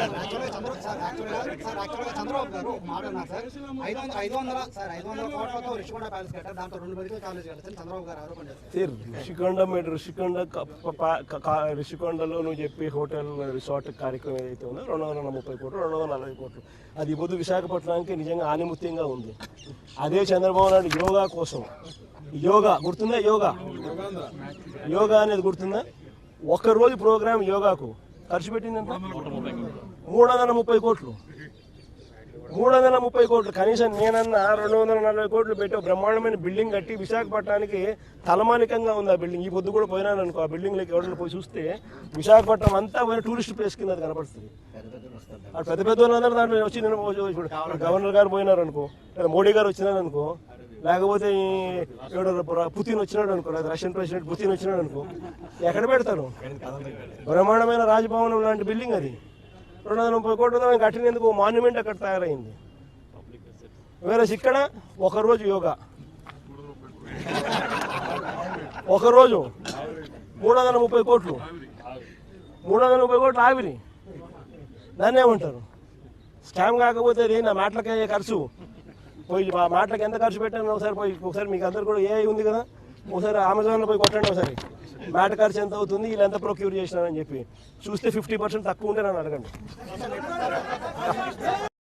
Sir యాక్చువల్గా చంద్ర sir యాక్చువల్గా sir యాక్చువల్గా చంద్రబాబు గారు ఒక మాట అన్నారు సార్. ఐదు వందల ఐదు వందల సార్ ఐదు వందల కోట్లతో రిషికొండ ప్యాలెస్ కట్టారు. దాంతో రెండు మెడికల్ కాలేజ్ కట్టారు చంద్రబాబు గారు ఆరోపణ చేస్తారు రిషికొండ మీరు రిషికొండ రిషికొండలో నువ్వు చెప్పి హోటల్ రిసార్ట్ కార్యక్రమం ఏదైతే ఉందో రెండు వందల ముప్పై కోట్లు రెండు వందల నలభై కోట్లు. అది పొద్దు విశాఖపట్నానికి నిజంగా ఆనిముత్యంగా ఉంది. అదే చంద్రబాబు నాయుడు యోగా కోసం. యోగా గుర్తుందా యోగా? యోగా అనేది గుర్తుందా? ఒక్కరోజు ప్రోగ్రామ్ యోగాకు. ఖర్చు పెట్టిందంట మూడు వందల ముప్పై కోట్లు. మూడు వందల ముప్పై కోట్లు. కనీసం నేనన్నా రెండు వందల నలభై కోట్లు పెట్టి బ్రహ్మాండమైన బిల్డింగ్ కట్టి విశాఖపట్నానికి తలమానికంగా ఉంది ఆ బిల్డింగ్. ఈ పొద్దు కూడా పోయినాను అనుకో ఆ బిల్డింగ్లోకి ఎవరైనా పోయి చూస్తే విశాఖపట్నం అంతా పోయిన టూరిస్ట్ ప్లేస్ కింద అది కనపడుతుంది. ఆ పెద్ద పెద్ద వాళ్ళందరూ దాంట్లో వచ్చి నేను ఇప్పుడు గవర్నర్ గారు పోయినారు అనుకో లేదా మోడీ గారు వచ్చినారు అనుకో లేకపోతే పుతిన్ వచ్చినాడు అనుకో లేదా రష్యన్ ప్రెసిడెంట్ పుతిన్ వచ్చినాడు అనుకో ఎక్కడ పెడతారు? బ్రహ్మాండమైన రాజభవనం లాంటి బిల్డింగ్ అది. రెండు వందల ముప్పై కోట్లతో మేము కట్టినందుకు మాన్యుమెంట్ అక్కడ తయారైంది. వేరే ఇక్కడ ఒకరోజు యోగా. ఒకరోజు మూడు వందల ముప్పై కోట్లు. మూడు వందల ముప్పై కోట్లు ఆవిరి. దాన్ని ఏమంటారు? స్కామ్ కాకపోతే రే నా మాటలకి అయ్యే ఖర్చు. పోయి మా మాటలకి ఎంత ఖర్చు పెట్టాను ఒకసారి పోయి ఒకసారి మీకు అందరు కూడా ఏ ఉంది కదా ఒకసారి అమెజాన్లో పోయి కొట్టండి ఒకసారి. మ్యాట్ ఖర్చు ఎంత అవుతుంది? వీళ్ళు ఎంత ప్రొక్యూర్ చేసినారని చెప్పి. చూస్తే ఫిఫ్టీ పర్సెంట్ తక్కువ ఉంటే నన్ను అడగండి.